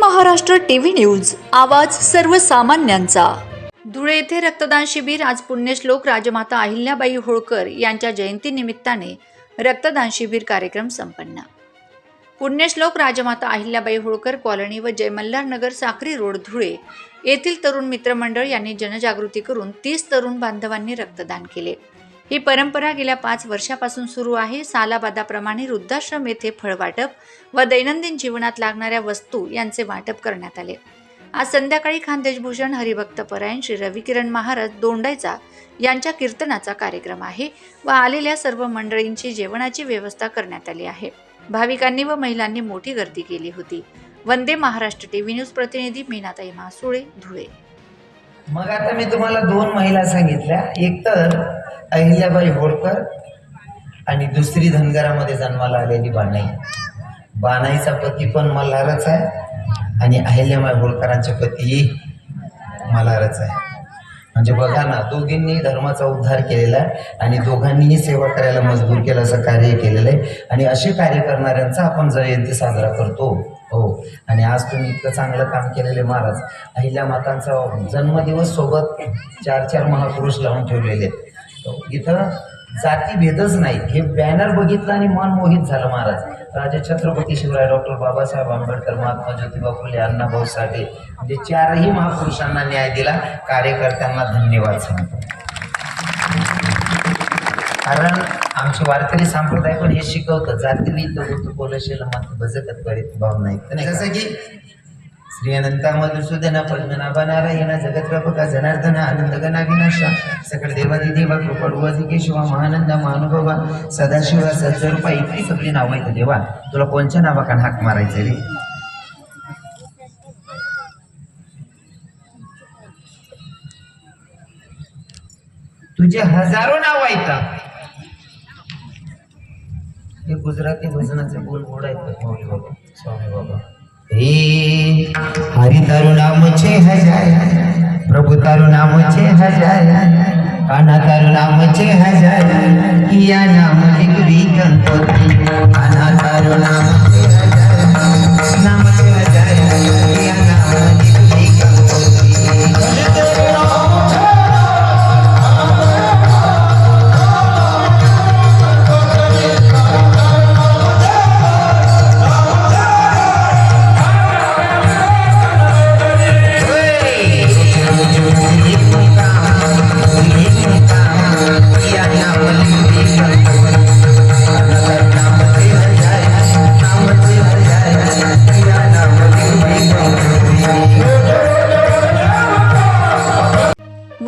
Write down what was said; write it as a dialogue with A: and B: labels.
A: Maharashtra TV news आवाज सर्वसामान्यांचा. धुळे येथे रक्तदान शिबिर आज पुण्यश्लोक राजमाता अहिल्याबाई होळकर यांच्या जयंतीनिमित्ताने रक्तदान शिबिर कार्यक्रम संपन्न. पुण्यश्लोक राजमाता अहिल्याबाई होळकर कॉलनी व जयमल्हार नगर साखरी रोड धुळे येथील तरुण मित्रमंडळ यांनी जनजागृती करून तीस तरुण बांधवांनी रक्तदान केले. ही परंपरा गेल्या पाच वर्षापासून सुरू आहे. सालाबादाप्रमाणे वृद्धाश्रम येथे फळ वाटप व दैनंदिन जीवनात लागणाऱ्या वस्तू यांचे वाटप करण्यात आले. आज संध्याकाळी खानदेशभूषण हरिभक्त परायण श्री रविकिरण महाराज दोंडायचा यांच्या कीर्तनाचा कार्यक्रम आहे व आलेल्या सर्व मंडळींची जेवणाची व्यवस्था करण्यात आली आहे. भाविकांनी व महिलांनी मोठी गर्दी केली होती. वंदे महाराष्ट्र टीव्ही न्यूज प्रतिनिधी मीनाताई मासुळे धुळे.
B: मग आता मी तुम्हाला दोन महिला सांगितल्या. एक तर अहिल्याबाई होळकर आणि दुसरी धनगरामध्ये जन्माला आलेली बानाई बानाईचा पती पण मल्हारच आहे आणि अहिल्याबाई होळकरांचे पती मल्हारच आहे. म्हणजे बघा ना दोघींनी धर्माचा उद्धार केलेला आहे आणि दोघांनीही सेवा करायला मजबूर केलं असं कार्य केलेलं आहे. आणि असे कार्य करणाऱ्यांचा आपण जयंती साजरा करतो. हो. आणि आज तुम्ही इतकं चांगलं काम केलेले महाराज. अहिल्या मातांचा जन्मदिवस सोबत चार चार महापुरुष लावून ठेवलेले आहेत. इथं जातीभेदच नाही हे बॅनर बघितलं आणि मन मोहित झालं महाराज. राजा छत्रपती शिवराय डॉक्टर बाबासाहेब आंबेडकर महात्मा ज्योतिबा फुले अण्णाभाऊ साठे म्हणजे चारही महापुरुषांना न्याय दिला. कार्यकर्त्यांना धन्यवाद सांगतो. कारण आमचे वारकरी संप्रदाय पण हे शिकवतं. जातीने तो बोलशील मत भजकत करीत भाव नाही तर जसं की श्री अनंत मधुसूदन पद्मनाभ नारायण जनार्दन आनंद गणा सकळ देवादी देवा कृपा केशवा महानंद महानुभवा सदाशिवा सज्जरूपा इतकी सगळी नावं आहेत देवा तुला कोणच्या नावाकान हाक मारायचे रे? तुझे हजारो नाव आहेत. हे गुजराती भजनाचे बोल बोल आहेत. स्वामी बाबा. स्वामी बाबा. हे हरि तारू नाम छे हजार प्रभु तारू नाम छे हजार काना तारू नाम छे हजार किया नाम लिखवी गणपती।